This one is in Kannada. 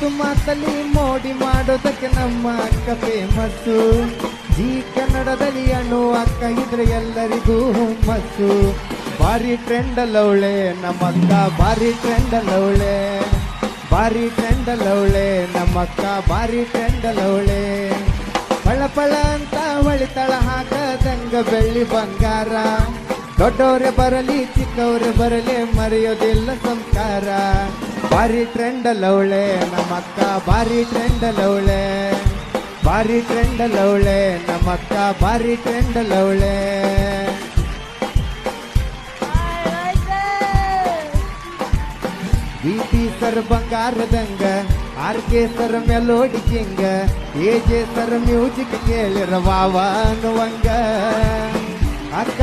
ಮಾತು ಮಾತಲ್ಲಿ ಮೋಡಿ ಮಾಡೋದಕ್ಕೆ ನಮ್ಮ ಅಕ್ಕ ಫೇಮಸ್ಸು ಈ ಕನ್ನಡದಲ್ಲಿ ಅಣ್ಣು ಅಕ್ಕ ಇದ್ರೆ ಎಲ್ಲರಿಗೂ ಮಸ್ಸು ಭಾರಿ ಟ್ರೆಂಡ್ ಅಲ್ಲವಳೆ ನಮ್ಮಕ್ಕ ಭಾರಿ ಟ್ರೆಂಡ್ ಅಲ್ಲವಳೆ ಭಾರಿ ಟ್ರೆಂಡ್ ಅಲ್ಲವಳೆ ನಮ್ಮಕ್ಕ ಭಾರಿ ಟ್ರೆಂಡ್ ಅಲ್ಲವಳೆ ಪಳ ಪಳ ಅಂತ ಹೊಳಿತಳ ಹಾಕದಂಗ ಬೆಳ್ಳಿ ಬಂಗಾರ. ದೊಡ್ಡವ್ರೆ ಬರಲಿ, ಚಿಕ್ಕವ್ರೆ ಬರಲಿ, ಮರೆಯೋದಿಲ್ಲ ಸಂಸ್ಕಾರ. ಭಾರಿ ಟ್ರೆಂಡ್ ಅಲ್ಲವಳೆ ನಮ್ಮ ಅಕ್ಕ ಭಾರಿ ಟ್ರೆಂಡ್ ಅಲ್ಲವಳೆ ಭಾರಿ ಟ್ರೆಂಡ್ ಅಲ್ಲವಳೆ ನಮ್ಮ ಅಕ್ಕ ಭಾರಿ trend ಅಲ್ಲವಳೆ B sir ಬಂಗಾರದಂಗ R K sir melody king A J sir music ಕೇಳಿರ ವಾವ ಅನ್ನುವಂಗ ಅಕ್ಕ